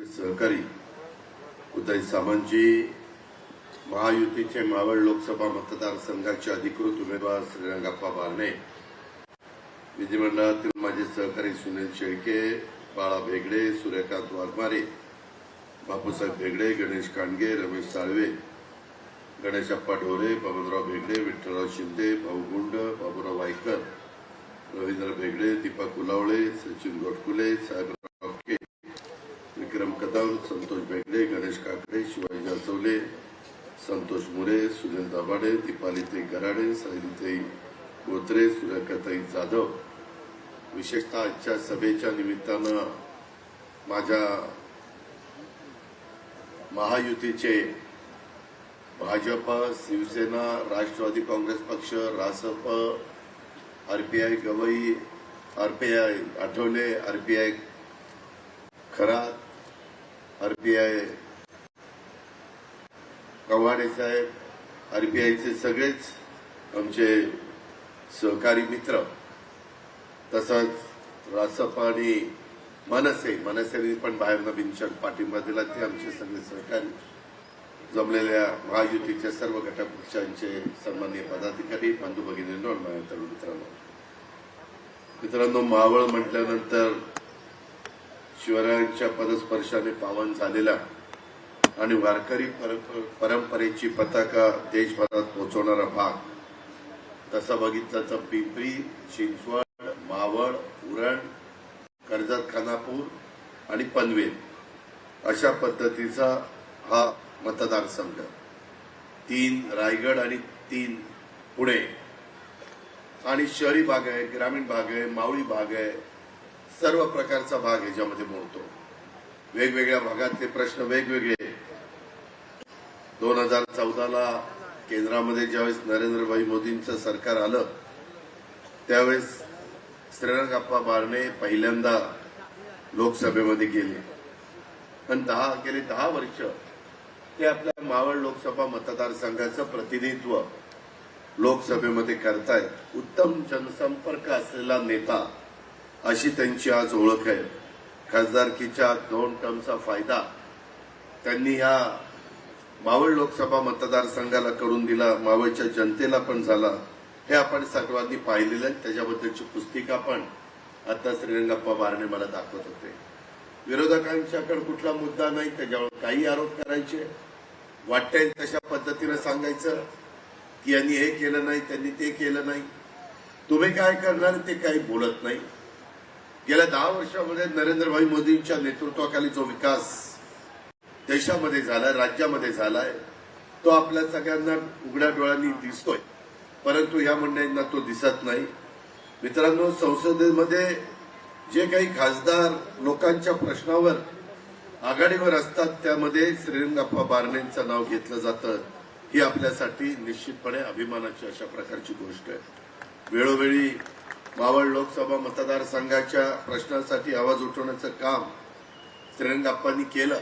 सहकारी उदय सामंतजी महायुतीचे मावळ लोकसभा मतदारसंघाचे अधिकृत उमेदवार श्रीरंगाप्पा बारणे विधिमंडळातील माझे सहकारी सुनील शेळके बाळा भेगडे सूर्यकांत वाघमारे बापूसाहेब भेगडे गणेश कांडगे रमेश साळवे गणेशप्पा ढोरे बबनराव भेगडे विठ्ठलराव शिंदे भाऊ गुंड बाबूराव वायकर रवींद्र भेगडे दीपक उलावळे सचिन गोटकुले साहेब विक्रम कदम संतोष बेगडे गणेश काकडे शिवाजी जासवले संतोष मुरे सुनील दाभाडे दीपालीताई गराडे सायलीताई गोत्रे सुरेखाताई जाधव. विशेषतः आजच्या सभेच्या निमित्तानं माझ्या महायुतीचे भाजप शिवसेना राष्ट्रवादी काँग्रेस पक्ष Rasap RPI Gawai RPI Athawale RPI Kharat RPI Kawade साहेब आरपीआयचे सगळेच आमचे सहकारी मित्र. तसंच रासप आणि मनसे मनसेने पण बाहेरनं बिनशर्त पाठिंबा दिला ते आमचे सगळे सहकारी. जमलेल्या महायुतीच्या सर्व घटक पक्षांचे सन्माननीय पदाधिकारी बंधू भगिनींनो माझ्या तरुण मित्रांनो. मित्रांनो मावळ म्हटल्यानंतर शिवरायांच्या पदस्पर्शाने पावन झालेला आणि वारकरी परंप- परंपरेची पताका देशभरात पोहोचवणारा भाग. तसा बघितलं तर पिंपरी चिंचवड मावळ उरण कर्जत खानापूर आणि पनवेल अशा पद्धतीचा हा मतदारसंघ. तीन रायगड आणि तीन पुणे. आणि शहरी भाग आहे ग्रामीण भाग आहे मावळी भाग आहे सर्व प्रकारचा भाग याच्यामध्ये मोडतो. वेगवेगळ्या भागातले प्रश्न वेगवेगळे दोन हजार चौदाला केंद्रामध्ये ज्यावेळेस नरेंद्रभाई मोदींचं सरकार आलं त्यावेळेस श्रीरंगाप्पा बारणे पहिल्यांदा लोकसभेमध्ये गेले. पण दहा गेले दहा वर्ष ते आपल्या मावळ लोकसभा मतदारसंघाचं प्रतिनिधित्व लोकसभेमध्ये करतायत. उत्तम जनसंपर्क असलेला नेता अशी त्यांची आज ओळख आहे. खासदारकीच्या दोन टर्मचा फायदा त्यांनी ह्या मावळ लोकसभा मतदारसंघाला करून दिला मावळच्या जनतेला पण झाला. हे आपण सर्वांनी पाहिलेलं आहे. त्याच्याबद्दलची पुस्तिका पण आता श्रीरंगप्पा बारणे मला दाखवत होते. विरोधकांच्याकडे कुठला मुद्दा नाही त्याच्यावर काही आरोप करायचे. वाटतंय तशा पद्धतीनं सांगायचं की यांनी हे केलं नाही त्यांनी ते केलं नाही. तुम्ही काय करणार ते काही बोलत नाही. गेल्या दहा वर्षामध्ये नरेंद्रभाई मोदींच्या नेतृत्वाखाली जो विकास देशामध्ये झालाय राज्यामध्ये झालाय तो आपल्या सगळ्यांना उघड्या डोळ्यांनी दिसतोय. परंतु या मंडळींना तो दिसत नाही. मित्रांनो संसदेमध्ये जे काही खासदार लोकांच्या प्रश्नावर आघाडीवर असतात त्यामध्ये श्रीरंगाप्पा बारणेंचं नाव घेतलं जातं. ही आपल्यासाठी निश्चितपणे अभिमानाची अशा प्रकारची गोष्ट आहे. वेळोवेळी मावळ लोकसभा मतदारसंघाच्या प्रश्नांसाठी आवाज उठवण्याचं काम श्रीरंगाप्पांनी केलं.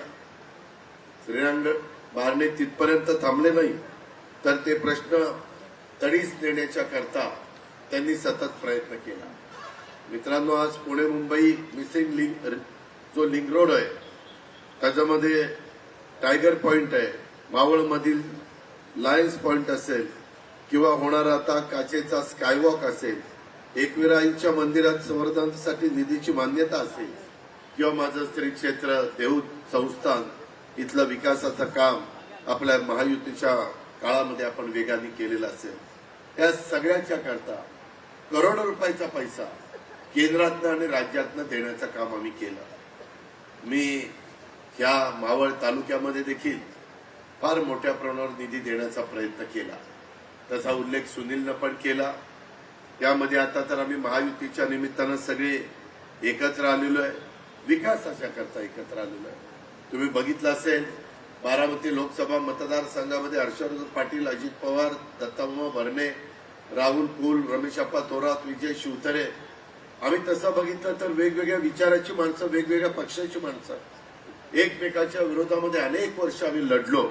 श्रीरंग बारणे तिथपर्यंत थांबले नाही तर ते प्रश्न तडीस देण्याच्या करता त्यांनी सतत प्रयत्न केला. मित्रांनो आज पुणे मुंबई मिसिंग लिंक जो लिंक रोड आहे त्याच्यामध्ये टायगर पॉइंट आहे मावळमधील लायन्स पॉइंट असेल किंवा होणारा आता काचेचा स्कायवॉक असेल एकविराईच्या मंदिरात संवर्धनासाठी निधीची मान्यता असेल किंवा माझं श्री क्षेत्र देऊ संस्थान इथलं विकासाचं काम आपल्या महायुतीच्या काळामध्ये आपण वेगाने केलेलं असेल. त्या सगळ्याच्या करता करोडो रुपयाचा पैसा केंद्रातनं आणि राज्यातनं देण्याचं काम आम्ही केलं. मी ह्या मावळ तालुक्यामध्ये देखील फार मोठ्या प्रमाणावर निधी देण्याचा प्रयत्न केला. तसा उल्लेख सुनीलनं पण केला. त्यामध्ये आता तर आम्ही महायुतीच्या निमित्तानं सगळे एकत्र आलेलो आहे. विकासाच्या करता एकत्र आलेलो आहे. तुम्ही बघितलं असेल बारामती लोकसभा मतदारसंघामध्ये हर्षवर्धन पाटील अजित पवार दत्ताभाऊ भरणे राहुल कुल रमेशप्पा थोरात विजय शिवतरे. आम्ही तसं बघितलं तर वेगवेगळ्या विचाराची माणसं वेगवेगळ्या पक्षाची माणसं. एकमेकाच्या विरोधामध्ये अनेक वर्ष आम्ही लढलो.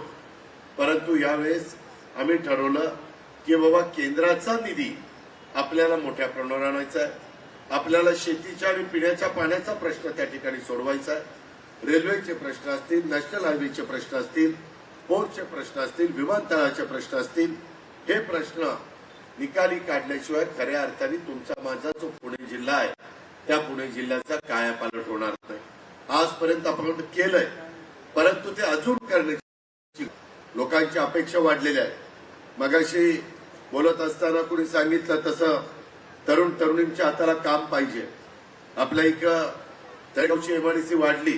परंतु यावेळेस आम्ही ठरवलं की बाबा केंद्राचा निधी आपल्याला मोठ्या प्रमाणावर आणायचा आहे. आपल्याला शेतीच्या आणि पिण्याच्या पाण्याचा प्रश्न त्या ठिकाणी सोडवायचा आहे. रेल्वेचे प्रश्न असतील नॅशनल हायवेचे प्रश्न असतील पोर्टचे प्रश्न असतील विमानतळाचे प्रश्न असतील हे प्रश्न निकाली काढल्याशिवाय खऱ्या अर्थाने तुमचा माझा जो पुणे जिल्हा आहे त्या पुणे जिल्ह्याचा कायापालट होणार नाही. आजपर्यंत आपण केलंय. परंतु ते अजून करण्याची लोकांची अपेक्षा वाढलेल्या आहेत मगाशी बोलत असताना कुणी सांगितलं तसं तरुण तरुणींच्या हाताला काम पाहिजे. आपल्या इकडं तळगावची एमआयडीसी वाढली.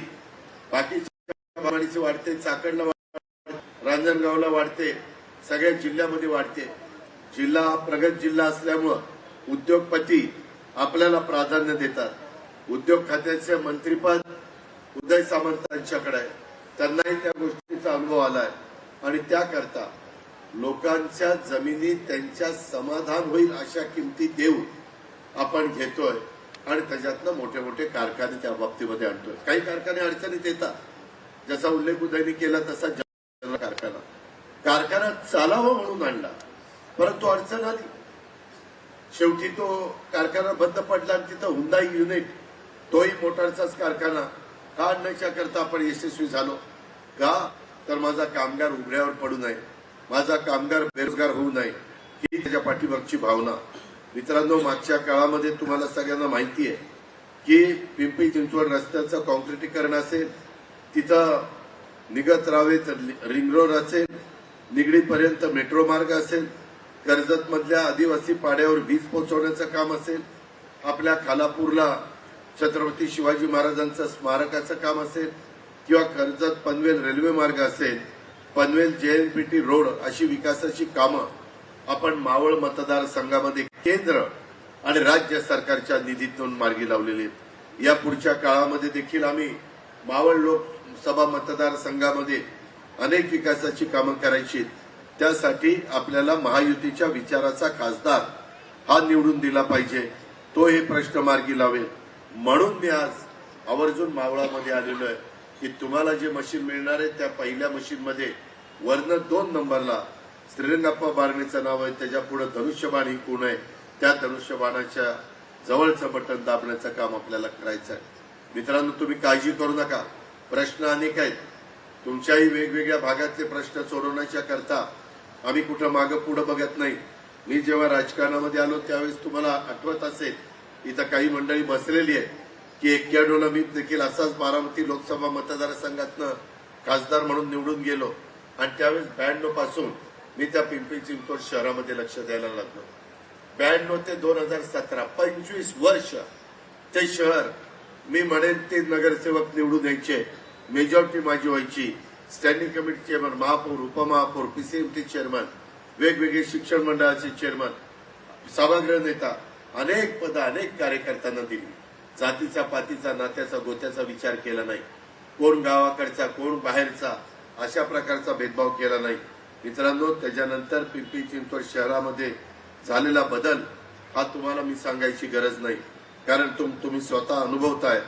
बाकीची वाढते चाकणला वाढते रांजणगावला वाढते सगळ्या जिल्ह्यामध्ये वाढते. जिल्हा हा प्रगत जिल्हा असल्यामुळं उद्योगपती आपल्याला प्राधान्य देतात. उद्योग खात्याचे मंत्रीपद उदय सामंतांच्याकडे आहे. त्यांनाही त्या गोष्टीचा अनुभव आलाय. आणि त्याकरता लोकांच्या जमिनी त्यांच्या समाधान होईल अशा किमती देऊन आपण घेतोय आणि त्याच्यातनं मोठे मोठे कारखाने त्या बाबतीमध्ये आणतोय. काही कारखाने अडचणीत येतात. जसा उल्लेख उदयनी केला तसा कारखाना. कारखाना चालावा म्हणून आणला परंतु अडचण आली. शेवटी तो कारखाना बंद पडला आणि तिथं हुंदाई युनिट तोही मोटारचाच कारखाना. का आणण्याच्या करता आपण यशस्वी झालो? का? तर माझा कामगार उघड्यावर पडू नये. माझा कामगार बेरोजगार होऊ नये ही त्याच्या पाठीमागची भावना. मित्रांनो मागच्या काळामध्ये तुम्हाला सगळ्यांना माहिती आहे की पिंपरी चिंचवड रस्त्याचं कॉन्क्रिटीकरण असेल तिथं निगत रावेत रिंग रोड असेल निगडीपर्यंत मेट्रो मार्ग असेल कर्जत मधल्या आदिवासी पाड्यावर वीज पोहोचवण्याचं काम असेल आपल्या खालापूरला छत्रपती शिवाजी महाराजांचं स्मारकाचं काम असेल किंवा कर्जत पनवेल रेल्वे मार्ग असेल पनवेल जेएनपीटी रोड अशी विकासाची कामं आपण मावळ मतदारसंघामध्ये केंद्र आणि राज्य सरकारच्या निधीतून मार्गी लावलेली आहेत. या पुढच्या काळामध्ये देखील आम्ही मावळ लोकसभा मतदारसंघामध्ये अनेक विकासाची कामं करायची त्यासाठी आपल्याला महायुतीच्या विचाराचा खासदार हा निवडून दिला पाहिजे. तो हे प्रश्न मार्गी लावेल. म्हणून मी आज आवर्जून मावळामध्ये आलेलो आहे. की तुम्हाला जे मशीन मिळणार आहे त्या पहिल्या मशीनमध्ये वर्ण दोन नंबरला श्रीरंगाप्पा बारणेचं नाव आहे त्याच्या पुढे धनुष्यबाण ही कोण आहे. त्या धनुष्यबाणाच्या जवळचं बटन दाबण्याचं काम आपल्याला करायचं आहे. मित्रांनो तुम्ही काळजी करू नका. प्रश्न अनेक आहेत. तुमच्याही वेगवेगळ्या भागातले प्रश्न सोडवण्याच्या करता आम्ही कुठं मागं पुढं बघत नाही. मी जेव्हा राजकारणामध्ये आलो त्यावेळेस तुम्हाला आठवत असेल इथं काही मंडळी बसलेली आहे की एक्क्याण्णवला मी देखील असाच बारामती लोकसभा मतदारसंघातनं खासदार म्हणून निवडून गेलो. आणि त्यावेळेस ब्याण्णवपासून मी त्या पिंपरी चिंचवड शहरामध्ये लक्ष द्यायला लागलो. ब्याण्णव ते दोन हजार सतरा पंचवीस वर्ष ते शहर मी म्हणेन ते नगरसेवक निवडून यायचे. मेजॉरिटी माझी व्हायची. स्टँडिंग कमिटी चेअरमन महापौर उपमहापौर पीसीएमटी चेअरमन वेगवेगळे शिक्षण मंडळाचे चेअरमन सभागृह नेता अनेक पद अनेक कार्यकर्त्यांना दिली. जातीचा पातीचा नात्याचा गोत्याचा विचार केला नाही. कोण गावाकडचा कोण बाहेरचा अशा प्रकारचा भेदभाव केला नाही. मित्रांनो त्याच्यानंतर पिंपरी चिंचवड शहरामध्ये झालेला बदल हा तुम्हाला मी सांगायची गरज नाही. कारण तुम तुम्ही स्वतः अनुभवताय.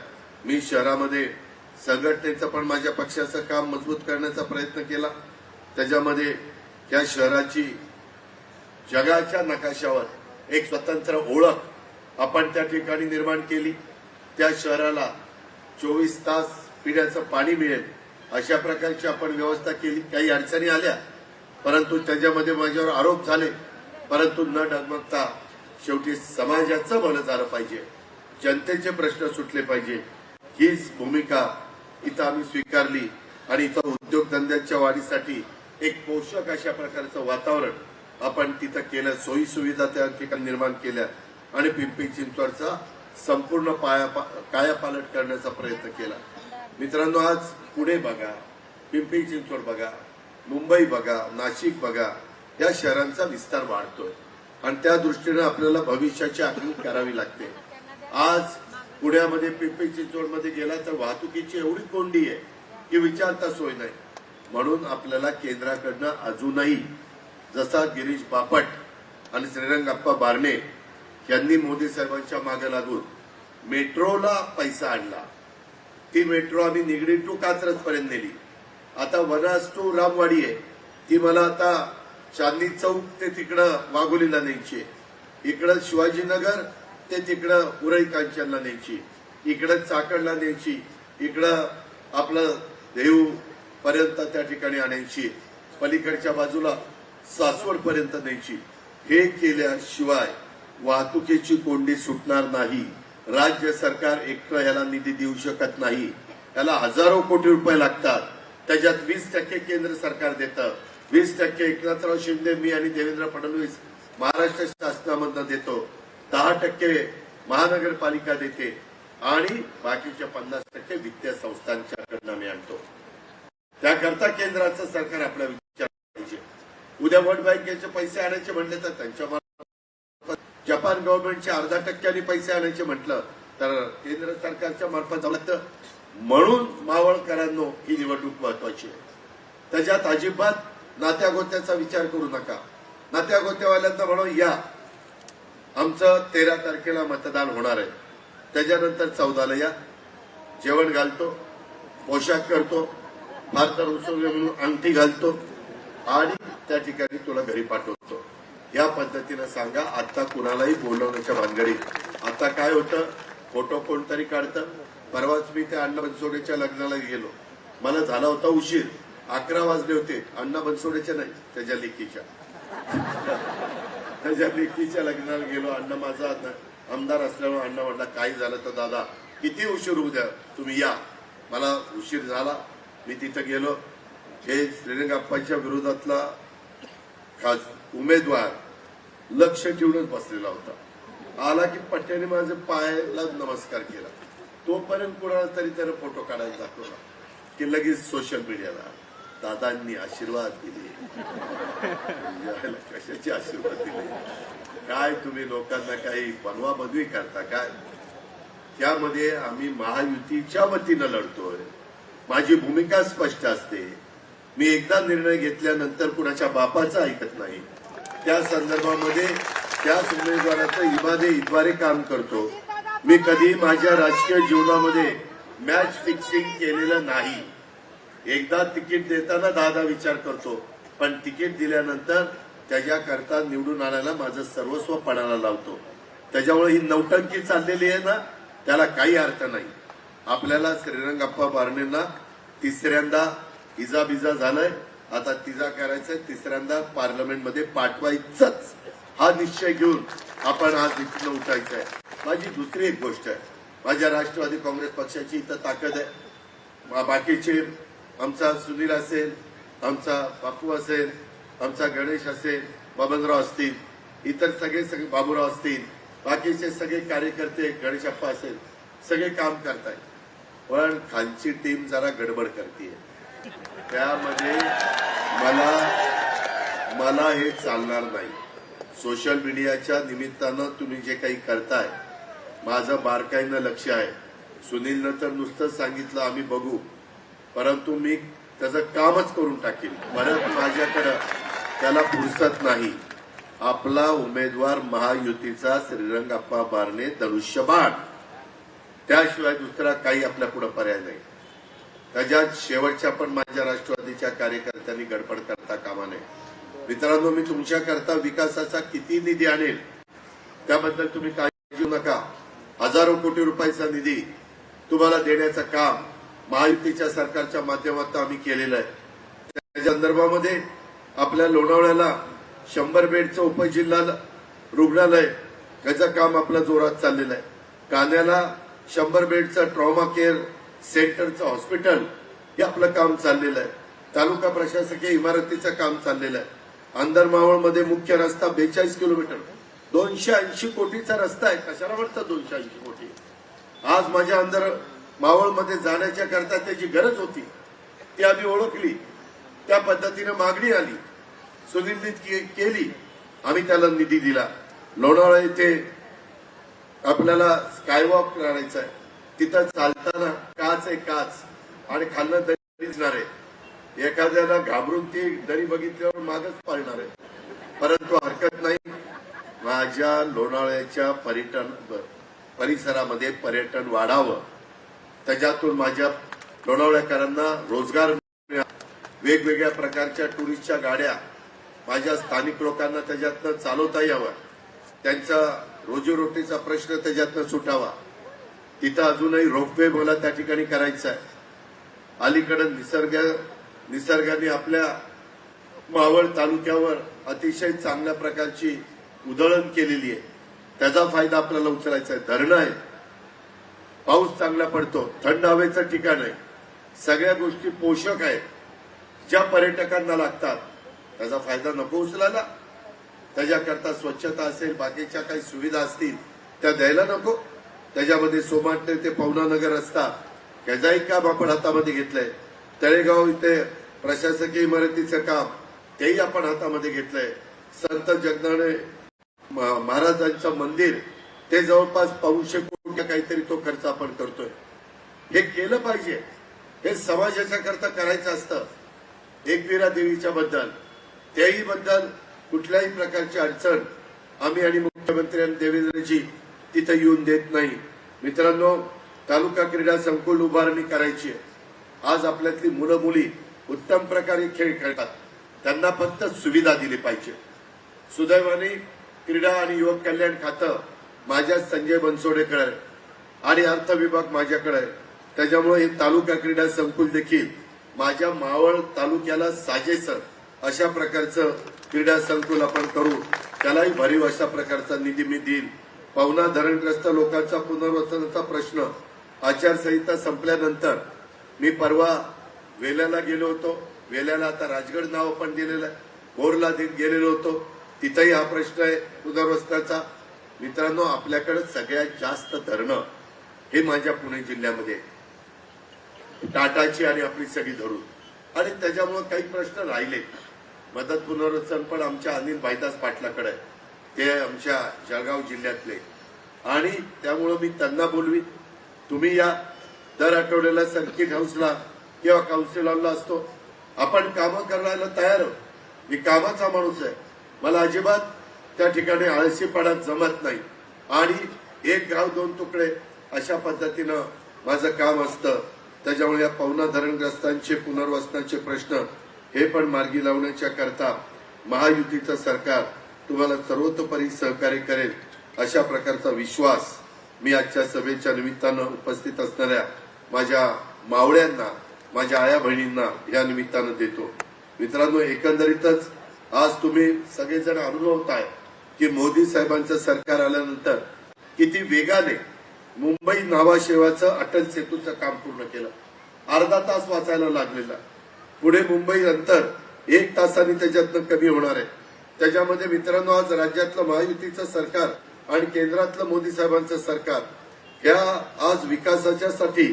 मी शहरामध्ये संघटनेचं पण माझ्या पक्षाचं काम मजबूत करण्याचा प्रयत्न केला. त्याच्यामध्ये त्या शहराची जगाच्या नकाशावर एक स्वतंत्र ओळख आपण त्या ठिकाणी निर्माण केली. त्या शहराला चोवीस तास पिण्याचं पाणी मिळेल. अशा प्रकारची आपण व्यवस्था केली. काही अडचणी आल्या परंतु त्याच्यामध्ये माझ्यावर आरोप झाले. परंतु न डगमगता शेवटी समाजाचं भलं झालं पाहिजे. जनतेचे प्रश्न सुटले पाहिजे. हीच भूमिका इथं आम्ही स्वीकारली आणि इथं उद्योगधंद्याच्या वाढीसाठी एक पोषक अशा प्रकारचं वातावरण आपण तिथं केलं. सोयी सुविधा त्या ठिकाणी निर्माण केल्या आणि पिंपरी चिंचवडचा संपूर्ण पाया कायापालट करण्याचा प्रयत्न केला. मित्रांनो आज पुणे बघा पिंपरी चिंचवड बघा मुंबई बघा नाशिक बघा या शहरांचा विस्तार वाढतोय. आणि त्या दृष्टीनं आपल्याला भविष्याची आखणी करावी लागते. आज पुण्यामध्ये पिंपरी चिंचवडमध्ये गेला तर वाहतुकीची एवढी कोंडी आहे की विचारता सोय नाही. म्हणून आपल्याला केंद्राकडनं अजूनही जसा गिरीश बापट आणि श्रीरंगाप्पा बारणे यांनी मोदी साहेबांच्या मागे लागून मेट्रोला पैसा आणला. ती मेट्रो आम्ही निगडी टू कात्रज पर्यंत नेली. आता वनास टू रामवाडी आहे. ती मला आता चांदणी चौक ते तिकडं वाघोलीला न्यायची आहे. इकडं शिवाजीनगर ते तिकडं उरई कांचनला न्यायची इकडं चाकणला न्यायची इकडं आपलं देऊ पर्यंत त्या ठिकाणी आणायची पलीकडच्या बाजूला सासवड पर्यंत न्यायची हे केल्याशिवाय वाहतुकीची कोंडी सुटणार नाही. राज्य सरकार एकटं याला निधी देऊ शकत नाही. याला हजारो कोटी रुपये लागतात. त्याच्यात वीस टक्के केंद्र सरकार देतं. वीस टक्के एकनाथराव शिंदे मी आणि देवेंद्र फडणवीस महाराष्ट्र शासनामधनं देतो. दहा टक्के महानगरपालिका देते. आणि बाकीच्या पन्नास टक्के वित्तीय संस्थांच्याकडनं आम्ही आणतो. त्याकरता केंद्राचं सरकार आपला विचार पाहिजे. उद्या वोट बँकेचे पैसे आणायचे म्हणले तर त्यांच्या जपान गव्हर्नमेंटचे अर्धा टक्क्यांनी पैसे आणायचे म्हटलं तर केंद्र सरकारच्या मार्फत जावं लागतं म्हणून मावळकरांनो ही निवडणूक महत्वाची आहे. त्याच्यात अजिबात नात्यागोत्याचा विचार करू नका. नात्यागोत्यावाल्यांना म्हणून या. आमचं तेरा तारखेला मतदान होणार आहे. त्याच्यानंतर चौदाला या. जेवण घालतो पोशाख करतो फार तर म्हणून अंगठी घालतो आणि त्या ठिकाणी तुला घरी पाठवतो. या पद्धतीनं सांगा आता कुणालाही बोलवण्याच्या भानगडीत आता काय होतं? फोटो कोणतरी काढतं. परवाच मी त्या अण्णा बनसोडेच्या लग्नाला गेलो. मला झाला होता उशीर. अकरा वाजले होते. अण्णा बनसोडेच्या नाही त्याच्या लेकीच्या. त्याच्या लेकीच्या लग्नाला गेलो. अण्णा माझा आमदार असल्यामुळे अण्णा म्हटला काही झालं तर दादा किती उशीर होऊ द्या? तुम्ही या. मला उशीर झाला. मी तिथं गेलो. हे श्रीरंगाप्पाच्या विरोधातला खास उमेदवार लक्ष ठेवूनच बसलेला होता. आला की पट्ट्याने माझ्या पायाला नमस्कार केला. तोपर्यंत कुणाला तरी त्यानं फोटो काढायला दाखवला की लगेच सोशल मीडियाला दादांनी आशीर्वाद दिले. कशाचे आशीर्वाद दिले? काय तुम्ही लोकांना काही बनवा बनवी करता काय? त्यामध्ये आम्ही महायुतीच्या वतीनं लढतोय. माझी भूमिका स्पष्ट असते. मी एकदा निर्णय घेतल्यानंतर कुणाच्या बापाचा ऐकत नाही. त्या संदर्भामध्ये त्याच उमेदवाराचं इबादे इद्वारे काम करतो. मी कधी माझ्या राजकीय जीवनामध्ये मॅच फिक्सिंग केलेलं नाही. एकदा तिकीट देताना दादा विचार करतो पण तिकीट दिल्यानंतर त्याच्याकरता निवडून आणायला माझं सर्वस्व पणाला लावतो. त्याच्यामुळे ही नौटंकी चाललेली आहे ना त्याला काही अर्थ नाही. आपल्याला श्रीरंगप्पा बारणेंना तिसऱ्यांदा इजाबिजा झालाय. आता तिचा करायचा तिसऱ्यांदा पार्लमेंटमध्ये पाठवायचंच. हा निश्चय घेऊन आपण आज इथून उठायचं आहे. माझी दुसरी एक गोष्ट आहे. माझ्या राष्ट्रवादी काँग्रेस पक्षाची इथं ताकद आहे. बाकीचे आमचा सुनील असेल आमचा बापू असेल आमचा गणेश असेल बबनराव असतील इतर सगळे सगळे बाबूराव असतील बाकीचे सगळे कार्यकर्ते गणेशप्पा असेल सगळे काम करताय पण खालची टीम जरा गडबड करते त्यामध्ये मला मला हे चालणार नाही. सोशल मीडियाच्या निमित्तानं तुम्ही जे काही करताय माझं बारकाईनं लक्ष आहे. सुनीलनं तर नुसतंच सांगितलं आम्ही बघू. परंतु मी त्याचं कामच करून टाकेल परत माझ्याकडं त्याला फुरसत नाही. आपला उमेदवार महायुतीचा श्रीरंगाप्पा बारणे धनुष्यबाण त्याशिवाय दुसरा काही आपल्या पुढे पर्याय नाही. त्याच्यात शेवटच्या पण माझ्या राष्ट्रवादीच्या कार्यकर्त्यांनी गडबड करता कामा नये. मित्रांनो मी तुमच्याकरता विकासाचा किती निधी आणेल त्याबद्दल तुम्ही काळजी घेऊ नका. हजारो कोटी रुपयाचा निधी तुम्हाला देण्याचं काम महायुतीच्या सरकारच्या माध्यमातून आम्ही केलेलं आहे. त्या संदर्भामध्ये आपल्या लोणावळ्याला शंभर बेडचं उपजिल्हा रुग्णालय याचं काम आपलं जोरात चाललेलं आहे. कान्याला शंभर बेडचं ट्रॉमा केअर सेंटरचं हॉस्पिटल हे आपलं काम चाललेलं आहे. तालुका प्रशासकीय इमारतीचं काम चाललेलं आहे. अंदर मावळमध्ये मुख्य रस्ता बेचाळीस किलोमीटर. दोनशे ऐंशी कोटीचा रस्ता आहे. कशाला म्हणतात दोनशे ऐंशी कोटी? आज माझ्या अंदर मावळमध्ये जाण्याच्या करता त्याची गरज होती. ती आम्ही ओळखली. त्या पद्धतीनं मागणी आली. सुनिर्णित केली. आम्ही त्याला निधी दिला. लोणावळा येथे आपल्याला स्कायवॉक करायचा आहे. तिथं चालताना काच आहे काच आणि खाल्लं दरी दिसणार आहे. एखाद्याला घाबरून ती दरी बघितल्यावर मागच पाळणार आहे. परंतु हरकत नाही. माझ्या लोणाळ्याच्या पर्यटन परिसरामध्ये पर्यटन वाढावं. त्याच्यातून माझ्या लोणावळ्याकरांना रोजगार वेगवेगळ्या प्रकारच्या टुरिस्टच्या गाड्या माझ्या स्थानिक लोकांना त्याच्यातनं चालवता यावं त्यांचा रोजीरोटीचा प्रश्न त्याच्यातनं सुटावा. तिथं अजूनही रोपवे मला त्या ठिकाणी करायचा आहे. अलीकडे निसर्ग निसर्गाने आपल्या मावळ तालुक्यावर अतिशय चांगल्या प्रकारची उधळण केलेली आहे. त्याचा फायदा आपल्याला उचलायचा आहे. धरणं आहे पाऊस चांगला पडतो. थंड हवेचं ठिकाण आहे. सगळ्या गोष्टी पोषक आहेत. ज्या पर्यटकांना लागतात त्याचा फायदा नको उचलायला. त्याच्याकरता स्वच्छता असेल बाकीच्या काही सुविधा असतील त्या द्यायला नको. त्याच्यामध्ये सोमाटणे ते पवनानगर रस्ता त्याचाही काम आपण हातामध्ये घेतलंय. तळेगाव इथे प्रशासकीय इमारतीचं काम तेही आपण हातामध्ये घेतलंय. संत जगनाने म- महाराजांचं मंदिर ते जवळपास पाऊशे कोटी काहीतरी तो खर्च आपण करतोय. हे केलं पाहिजे. हे समाजाच्या करता करायचं असतं. एकविरा देवीच्या बद्दल. त्याही बद्दल कुठल्याही प्रकारची अडचण आम्ही आणि मुख्यमंत्री आणि देवेंद्रजी तिथं येऊन देत नाही. मित्रांनो तालुका क्रीडा संकुल उभारणी करायची आहे. आज आपल्यातली मुलं मुली उत्तम प्रकारे खेळ खेळतात. त्यांना फक्त सुविधा दिली पाहिजे. सुदैवाने क्रीडा आणि युवक कल्याण खातं माझ्या संजय बनसोडेकडे आहे आणि अर्थ विभाग माझ्याकडे आहे. त्याच्यामुळे हे तालुका क्रीडा संकुल देखील माझ्या मावळ तालुक्याला साजेसर अशा प्रकारचं क्रीडा संकुल आपण करू. त्यालाही भरीव अशा प्रकारचा निधी मी देईल पवना धरणग्रस्त लोकांचा पुनर्वसनाचा प्रश्न आचारसंहिता संपल्यानंतर मी परवा वेल्याला गेलो होतो. वेल्याला आता राजगड नाव आपण दिलेलं आहे. बोरला दे- गेलेलो होतो. तिथंही हा प्रश्न आहे पुनर्वसनाचा. मित्रांनो आपल्याकडे सगळ्यात जास्त धरणं हे माझ्या पुणे जिल्ह्यामध्ये टाटाची आणि आपली सगळी धरून. आणि त्याच्यामुळे काही प्रश्न राहिले. मदत पुनर्वसन पण आमच्या अनिल भाईदास पाटलाकडे आहे. ते आमच्या जळगाव जिल्ह्यातले. आणि त्यामुळं मी त्यांना बोलवी तुम्ही या दर आठवड्याला सर्किट हाऊसला किंवा काउन्सिलरला असतो. आपण कामं करायला तयार आहोत. मी कामाचा माणूस आहे. मला अजिबात त्या ठिकाणी आळशीपणा जमत नाही. आणि एक गाव दोन तुकडे अशा पद्धतीनं माझं काम असतं. त्याच्यामुळे या पवना धरणग्रस्तांचे पुनर्वसनाचे प्रश्न हे पण मार्गी लावण्याच्या करता महायुतीचं सरकार तुम्हाला सर्वतोपरी सहकार्य करेल अशा प्रकारचा विश्वास मी आजच्या सभेच्या निमित्तानं उपस्थित असणाऱ्या माझ्या मावळ्यांना माझ्या आया बहिणींना या निमित्तानं देतो. मित्रांनो एकंदरीतच आज तुम्ही सगळेजण अनुभवताय की मोदी साहेबांचं सरकार आल्यानंतर किती वेगाने मुंबई नावाशेवाचं अटल सेतूचं काम पूर्ण केलं. अर्धा तास वाचायला लागलेला. पुढे मुंबई अंतर एक तासाने त्याच्यातनं कमी होणार आहे. त्याच्यामध्ये मित्रांनो आज राज्यातलं महायुतीचं सरकार आणि केंद्रातलं मोदी साहेबांचं सरकार ह्या आज विकासाच्यासाठी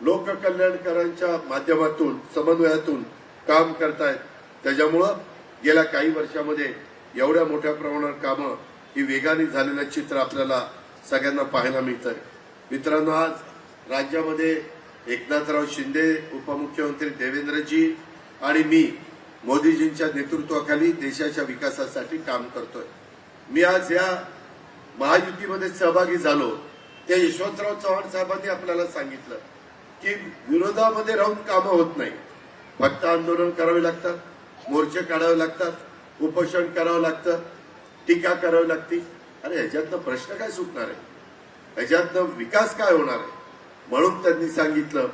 लोककल्याणकारांच्या माध्यमातून समन्वयातून काम करतायत. त्याच्यामुळं गेल्या काही वर्षामध्ये एवढ्या मोठ्या प्रमाणावर कामं ही वेगाने झालेलं चित्र आपल्याला सगळ्यांना पाहायला मिळतंय. आहे मित्रांनो आज राज्यामध्ये एकनाथराव शिंदे उपमुख्यमंत्री देवेंद्रजी आणि मी मोदीजींच्या नेतृत्वाखाली देशाच्या विकासासाठी काम करतोय. मी आज या महायुतीमध्ये सहभागी झालो. त्या यशवंतराव चव्हाण साहेबांनी आपल्याला सांगितलं की विरोधामध्ये राहून कामं होत नाही. फक्त आंदोलन करावे लागतात मोर्चे काढावे लागतात उपोषण करावं लागतं टीका करावी लागती. अरे ह्याच्यातनं प्रश्न काय सुटणार आहे? ह्याच्यातनं विकास काय होणार आहे? म्हणून त्यांनी सांगितलं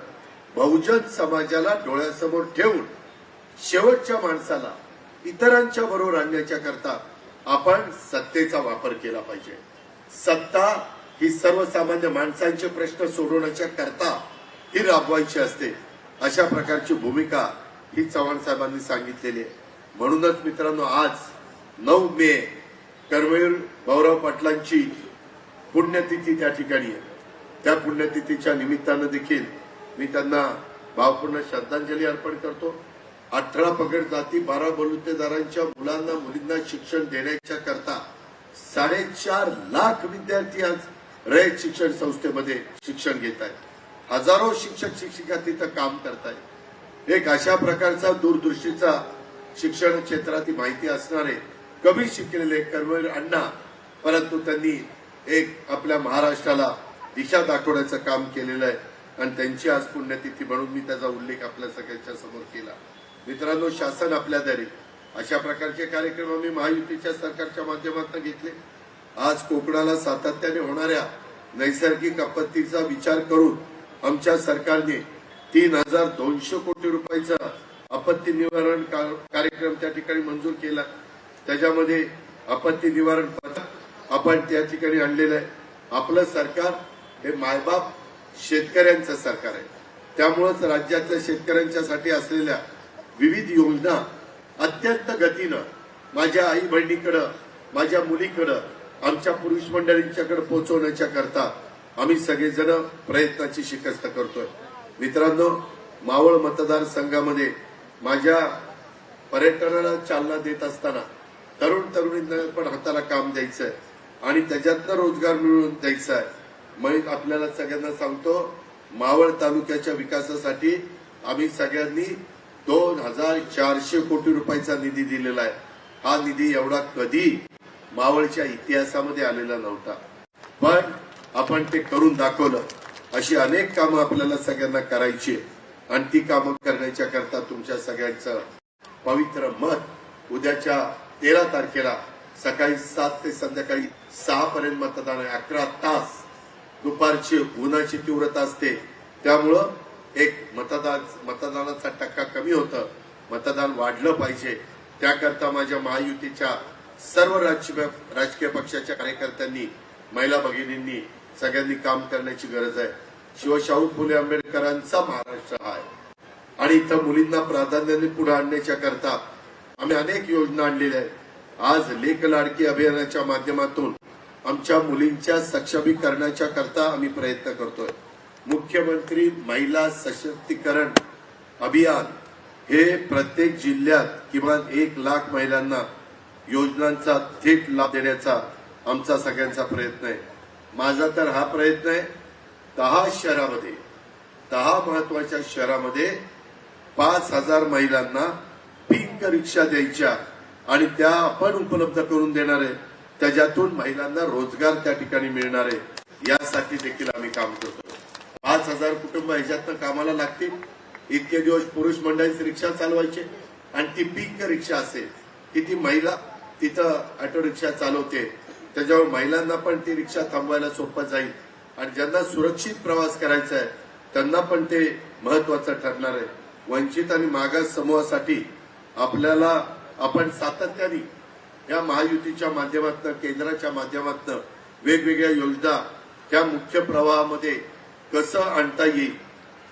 बहुजन समाजाला डोळ्यासमोर ठेवून शेवटच्या माणसाला इतरांच्या बरोबर आणण्याच्या करता आपण सत्तेचा वापर केला पाहिजे. सत्ता ही सर्वसामान्य माणसांचे प्रश्न सोडवण्याच्या करता ही राबवायची असते. अशा प्रकारची भूमिका ही चव्हाण साहेबांनी सांगितलेली आहे. म्हणूनच मित्रांनो आज नऊ मे कर्मवीर भाऊराव पाटलांची पुण्यतिथी त्या ठिकाणी आहे. त्या पुण्यतिथीच्या निमित्तानं देखील मी त्यांना भावपूर्ण श्रद्धांजली अर्पण करतो. अठरा पगड जाती बारा बलुतेदारांच्या मुलांना मुलींना शिक्षण देण्याच्या करता साडेचार लाख विद्यार्थी आज रयत शिक्षण संस्थेमध्ये शिक्षण घेत आहेत हजारो शिक्षक शिक्षिका तिथं काम करतायत. एक अशा प्रकारचा दूरदृष्टीचा शिक्षण क्षेत्रातील माहिती असणारे कमी शिकलेले कर्मवीर अण्णा परंतु त्यांनी एक आपल्या महाराष्ट्राला दिशा दाखवण्याचं काम केलेलं आहे. आणि त्यांची आज पुण्यतिथी म्हणून मी त्याचा उल्लेख आपल्या सगळ्यांच्या समोर केला. मित्रांनो शासन आपल्या दारी. अशा प्रकारचे कार्यक्रम आम्ही महायुतीच्या सरकारच्या माध्यमातून घेतले. आज कोकणाला सातत्याने होणाऱ्या नैसर्गिक आपत्तीचा विचार करून आमच्या सरकारने तीन हजार दोनशे कोटी रुपयाचा आपत्ती निवारण का- कार्यक्रम त्या ठिकाणी मंजूर केला. त्याच्यामध्ये आपत्ती निवारण पथक आपण त्या ठिकाणी आणलेलं आहे. आपलं सरकार हे मायबाप शेतकऱ्यांचं सरकार आहे. त्यामुळेच राज्यातल्या शेतकऱ्यांच्यासाठी असलेल्या विविध योजना अत्यंत गतीनं माझ्या आई बहिणीकडं माझ्या मुलीकडं आमच्या पुरुष मंडळींच्याकडे पोहोचवण्याच्या करता आम्ही सगळेजण प्रयत्नाची शिकस्त करतोय. मित्रांनो मावळ मतदारसंघामध्ये माझ्या पर्यटनाला चालना देत असताना तरुण तरुणींना पण हाताला काम द्यायचंय आणि त्याच्यातनं रोजगार मिळवून द्यायचा आहे मग आपल्याला सगळ्यांना सांगतो मावळ तालुक्याच्या विकासासाठी आम्ही सगळ्यांनी दोन हजार चारशे कोटी रुपयाचा निधी दिलेला आहे. हा निधी एवढा कधी मावळच्या इतिहासामध्ये आलेला नव्हता. पण आपण ते करून दाखवलं. अशी अनेक कामं आपल्याला सगळ्यांना करायची आणि ती कामं करण्याच्या करता तुमच्या सगळ्यांचं पवित्र मत उद्याच्या तेरा तारखेला सकाळी सात ते संध्याकाळी सहा पर्यंत मतदान आहे. अकरा तास. दुपारची उन्हाची तीव्रता असते. त्यामुळं एक मतदान मतदानाचा टक्का कमी होतं मतदान वाढलं पाहिजे. त्याकरता माझ्या महायुतीच्या सर्व राजकीय राजकीय पक्षाच्या कार्यकर्त्यांनी महिला भगिनींनी सगळ्यांनी काम करण्याची गरज आहे. शिवशाहू फुले आंबेडकरांचा महाराष्ट्र हा आहे. आणि इथं मुलींना प्राधान्याने पुढे आणण्याच्या करता आम्ही अनेक योजना आणलेल्या आहेत. आज लेख लाडकी अभियानाच्या माध्यमातून आमच्या मुलींच्या सक्षमीकरणाच्या करता आम्ही प्रयत्न करतोय. मुख्यमंत्री महिला सशक्तीकरण अभियान हे प्रत्येक जिल्ह्यात किमान एक लाख महिलांना योजनांचा थेट लाभ देण्याचा आमचा सगळ्यांचा प्रयत्न आहे. माझा तर हा प्रयत्न आहे दहा शहरामध्ये दहा महत्त्वाच्या शहरामध्ये पाच हजार महिलांना पिंक रिक्षा द्यायच्या आणि त्या आपण उपलब्ध करून देणार आहे. त्याच्यातून महिलांना रोजगार त्या ठिकाणी मिळणार आहे. यासाठी देखील आम्ही काम करतो. पाच हजार कुटुंब ह्याच्यातनं कामाला लागतील. इतके दिवस पुरुष मंडळीच रिक्षा चालवायचे. आणि ती पिंक रिक्षा असेल की ती महिला तिथं ऑटो रिक्षा चालवते. त्याच्यावर महिलांना पण ती रिक्षा थांबवायला सोपं जाईल. आणि ज्यांना सुरक्षित प्रवास करायचा आहे त्यांना पण ते महत्वाचं ठरणार आहे. वंचित आणि मागास समूहासाठी आपल्याला आपण सातत्याने या महायुतीच्या माध्यमातून केंद्राच्या माध्यमातून वेगवेगळ्या योजना त्या मुख्य प्रवाहामध्ये कसं आणता येईल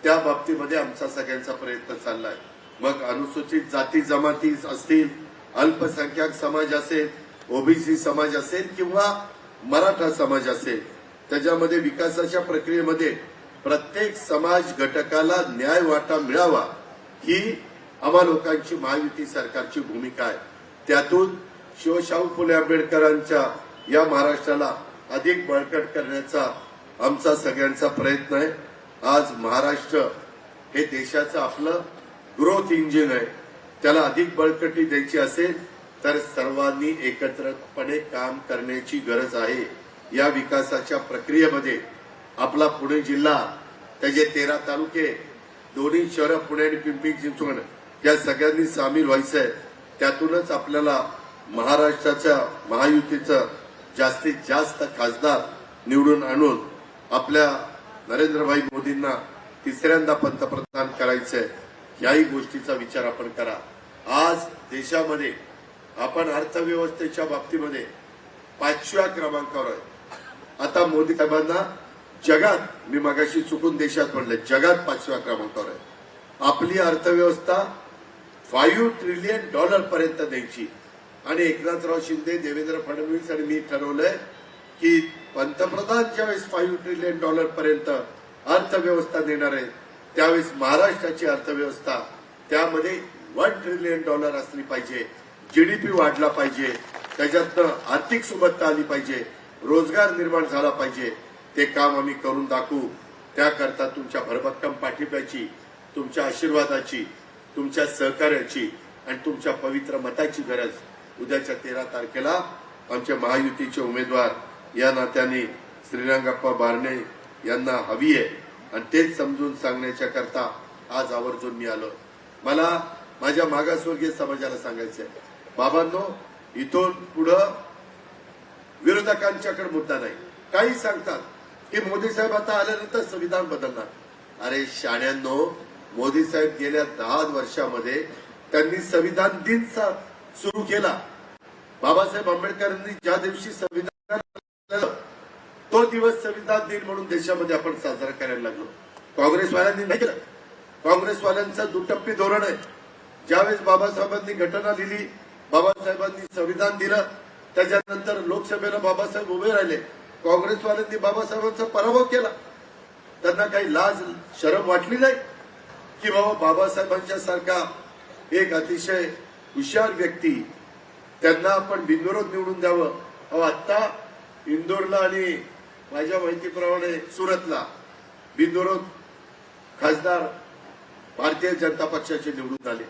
त्या बाबतीमध्ये आमचा सगळ्यांचा प्रयत्न चाललाय. मग अनुसूचित जाती जमाती असतील अल्पसंख्याक समाज असेल ओबीसी समाज असेल किंवा मराठा समाज असेल त्याच्यामध्ये विकासाच्या प्रक्रियेमध्ये प्रत्येक समाज घटकाला न्याय वाटा मिळावा ही आम्हा लोकांची महायुती सरकारची भूमिका आहे. त्यातून शिवशाहू फुले आंबेडकरांच्या या महाराष्ट्राला अधिक बळकट करण्याचा आमचा सगळ्यांचा प्रयत्न आहे. आज महाराष्ट्र हे देशाचं आपलं ग्रोथ इंजिन आहे. त्याला अधिक बळकटी द्यायची असेल तर सर्वांनी एकत्रपणे काम करण्याची गरज आहे. या विकासाच्या प्रक्रियेमध्ये आपला पुणे जिल्हा त्याचे तेरा तालुके दोन्ही शहरं पुणे आणि पिंपरी चिंचवड या सगळ्यांनी सामील व्हायचं आहे. त्यातूनच आपल्याला महाराष्ट्राच्या महायुतीचं जास्तीत जास्त खासदार निवडून आणून आपल्या नरेंद्रभाई मोदींना तिसऱ्यांदा पंतप्रधान करायचंय याही गोष्टीचा विचार आपण करा. आज देशामध्ये आपण अर्थव्यवस्थेच्या बाबतीमध्ये पाचव्या क्रमांकावर आहे. आता मोदी साहेबांना जगात मी मगाशी चुकून देशात म्हणलं जगात पाचव्या क्रमांकावर आहे. आपली अर्थव्यवस्था फाईव्ह ट्रिलियन डॉलर पर्यंत द्यायची. आणि एकनाथराव शिंदे देवेंद्र फडणवीस आणि मी ठरवलंय की पंतप्रधान ज्यावेळेस फाईव्ह ट्रिलियन डॉलर पर्यंत अर्थव्यवस्था देणार आहे त्यावेळेस महाराष्ट्राची अर्थव्यवस्था त्यामध्ये वन ट्रिलियन डॉलर असली पाहिजे जीडीपी वाढला पाहिजे त्याच्यातनं आर्थिक सुबत्ता आली पाहिजे रोजगार निर्माण झाला पाहिजे ते काम आम्ही करून दाखवू. त्याकरता तुमच्या भरभक्कम पाठिंब्याची तुमच्या आशीर्वादाची तुमच्या सहकार्याची आणि तुमच्या पवित्र मताची गरज उद्याच्या तेरा तारखेला आमच्या महायुतीचे उमेदवार या नात्याने श्रीरंगाप्पा बारणे यांना हवी आहे. आणि तेच समजून सांगण्याच्या करता आज आवर्जून मी आलो. मला माझ्या मागासवर्गीय समाजाला सांगायचंय बाबांनो इथून पुढं विरोधकांच्याकडे मुद्दा नाही. काही सांगतात की मोदी साहेब आता आल्यानंतर संविधान बदलणार. अरे शाण्यांनो मोदी साहेब गेल्या दहा वर्षामध्ये त्यांनी संविधान दिन सुरू केला. बाबासाहेब आंबेडकरांनी ज्या दिवशी संविधान तो दिवस संविधान दिन म्हणून देशामध्ये आपण साजरा करायला लागलो. काँग्रेसवाल्यांनी नाही केलं. काँग्रेसवाल्यांचं दुटप्पी धोरण आहे. ज्यावेळेस बाबासाहेबांनी घटना लिहिली बाबासाहेबांनी संविधान दिलं त्याच्यानंतर लोकसभेला बाबासाहेब उभे राहिले. काँग्रेसवाल्यांनी बाबासाहेबांचा पराभव केला. त्यांना काही लाज शरम वाटली नाही? की बाबा बाबासाहेबांच्या सारखा एक अतिशय हुशार व्यक्ती त्यांना आपण बिनविरोध निवडून द्यावं. अहो आत्ता इंदोरला आणि माझ्या माहितीप्रमाणे सुरतला बिनविरोध खासदार भारतीय जनता पक्षाचे निवडून आले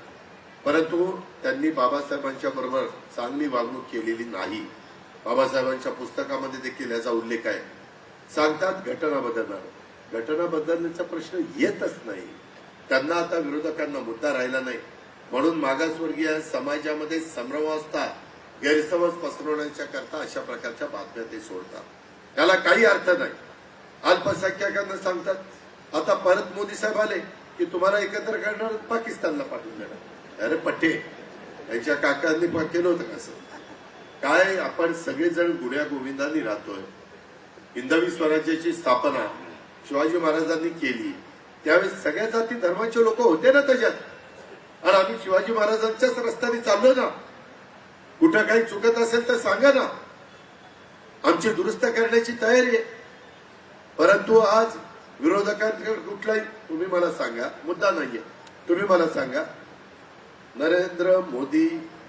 परंतु त्यांनी बाबासाहेबांच्या बरोबर चांगली वागणूक केलेली नाही. बाबासाहेबांच्या पुस्तकामध्ये देखील याचा उल्लेख आहे. सांगतात घटना बदलणार. घटना बदलण्याचा प्रश्न येतच नाही. त्यांना आता विरोधकांना मुद्दा राहिला नाही. म्हणून मागासवर्गीय समाजामध्ये संभ्रमावस्था गैरसमज पसरवण्याच्या करता अशा प्रकारच्या बातम्या ते सोडतात. त्याला काही अर्थ नाही. अल्पसंख्याकांना सांगतात आता परत मोदी साहेब आले की तुम्हाला एकत्र करणार पाकिस्तानला पाठवून देणार. अरे पट्टे यांच्या काकांनी पण केलं होतं कसं काय आपण सगळेजण गुण्या गोविंदांनी राहतोय. हिंदवी स्वराज्याची स्थापना शिवाजी महाराजांनी केली. त्यावेळेस सगळ्या जाती धर्माचे लोक होते ना त्याच्यात. आणि आम्ही शिवाजी महाराजांच्याच रस्त्याने चाललो ना. कुठं काही चुकत असेल तर सांगा ना. आमची दुरुस्त करण्याची तयारी आहे. परंतु आज विरोधकांकडे कुठलाही तुम्ही मला सांगा मुद्दा नाहीये. तुम्ही मला सांगा नरेंद्र मोदी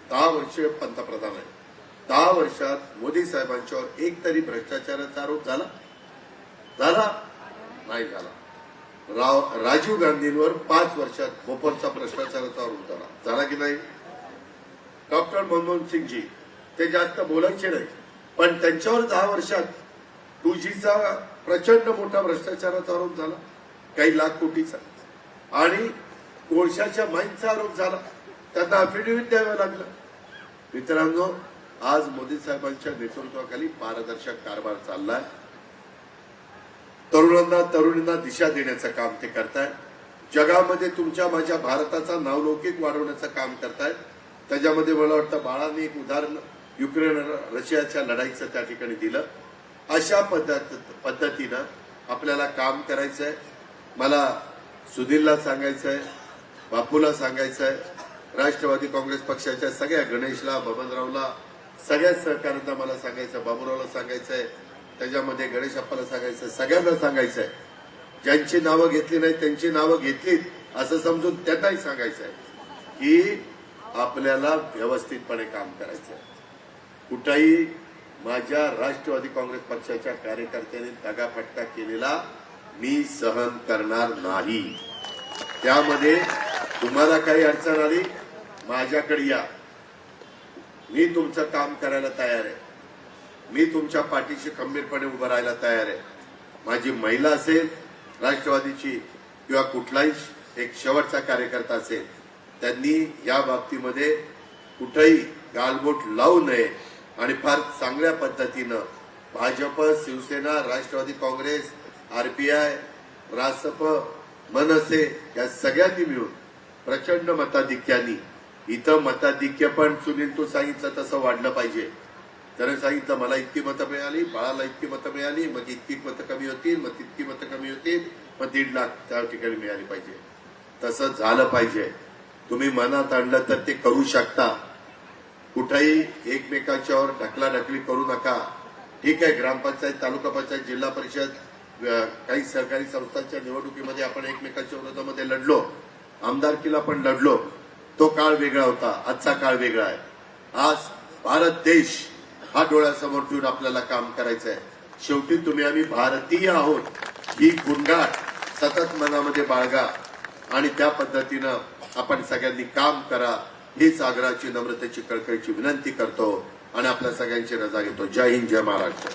दहा वर्ष पंतप्रधान आहे दहा वर्षात मोदी साहेबांच्यावर एक तरी भ्रष्टाचाराचा आरोप झाला? झाला? नाही झाला. राव राजीव गांधींवर पाच वर्षात भोपाळचा भ्रष्टाचाराचा आरोप झाला. झाला की नाही? डॉक्टर मनमोहन सिंगजी ते जास्त बोलायचे नाही पण त्यांच्यावर दहा वर्षात टू जीचा प्रचंड मोठा भ्रष्टाचाराचा आरोप झाला. काही लाख कोटीचा. आणि कोळशाच्या माईंचा आरोप झाला. त्यांना अफिडेव्हिट द्यावं लागलं. मित्रांनो आज मोदी साहेबांच्या नेतृत्वाखाली पारदर्शक कारभार चाललाय. तरुणांना तरुणींना दिशा देण्याचं काम ते करताय जगामध्ये तुमच्या माझ्या भारताचा नावलौकिक वाढवण्याचं काम करताय त्याच्यामध्ये मला वाटतं बाळाने एक उदाहरण युक्रेन रशियाच्या लढाईचं त्या ठिकाणी दिलं. अशा पद्धत पद्धतीनं आपल्याला काम करायचंय. मला सुधीरला सांगायचंय बापूला सांगायचंय राष्ट्रवादी काँग्रेस पक्षाच्या सगळ्या गणेशला बबनरावला सगळ्या सहकाऱ्यांना मला सांगायचं बाबूरावला सांगायचंय त्याच्यामध्ये गणेश अप्पाला सांगायचं सगळ्यांना सांगायचंय. ज्यांची नावं घेतली नाही त्यांची नावं घेतलीत असं समजून त्यांनाही सांगायचंय की आपल्याला व्यवस्थितपणे काम करायचंय. कुठंही माझ्या राष्ट्रवादी काँग्रेस पक्षाच्या कार्यकर्त्यांनी दगाफटका केलेला मी सहन करणार नाही. त्यामध्ये तुम्हाला काही अडचण आली माझ्याकडे या. मी तुमचं काम करायला तयार आहे. मी तुमच्या पाठीशी खंबीरपणे उभं राहायला तयार आहे. माझी महिला असेल राष्ट्रवादीची किंवा कुठलाही एक शेवटचा कार्यकर्ता असेल त्यांनी या बाबतीमध्ये कुठंही गालबोट लावू नये. आणि फार चांगल्या पद्धतीनं भाजप शिवसेना राष्ट्रवादी काँग्रेस आरपीआय रासप मनसे या सगळ्यांनी मिळून प्रचंड मताधिक्यानी इथं मताधिक्य पण सुनील तू सांगितलं तसं वाढलं पाहिजे. त्याने सांगितलं मला इतकी मतं मिळाली बाळाला इतकी मतं मिळाली मग इतकी मतं कमी होतील मग तितकी मतं कमी होतील मग दीड लाख त्या ठिकाणी मिळाली पाहिजे. तसं झालं पाहिजे. तुम्ही मनात आणलं तर ते करू शकता. कुठेही एकमेकांच्यावर ढकलाढकली करू नका. ठीक आहे ग्रामपंचायत तालुका पंचायत जिल्हा परिषद काही सरकारी संस्थांच्या निवडणुकीमध्ये आपण एकमेकांच्या विरोधामध्ये लढलो. आमदारकीला पण लढलो. तो काळ वेगळा होता आजचा काळ वेगळा आहे. आज भारत देश हा डोळ्यासमोर ठेवून आपल्याला काम करायचं आहे. शेवटी तुम्ही आम्ही भारतीय आहोत. ही गुणगाट सतत मनामध्ये बाळगा आणि त्या पद्धतीनं आपण सगळ्यांनी काम करा. हीच आग्रहाची नम्रतेची कळकळीची विनंती करतो आणि आपल्या सगळ्यांची रजा घेतो. जय हिंद जय महाराष्ट्र.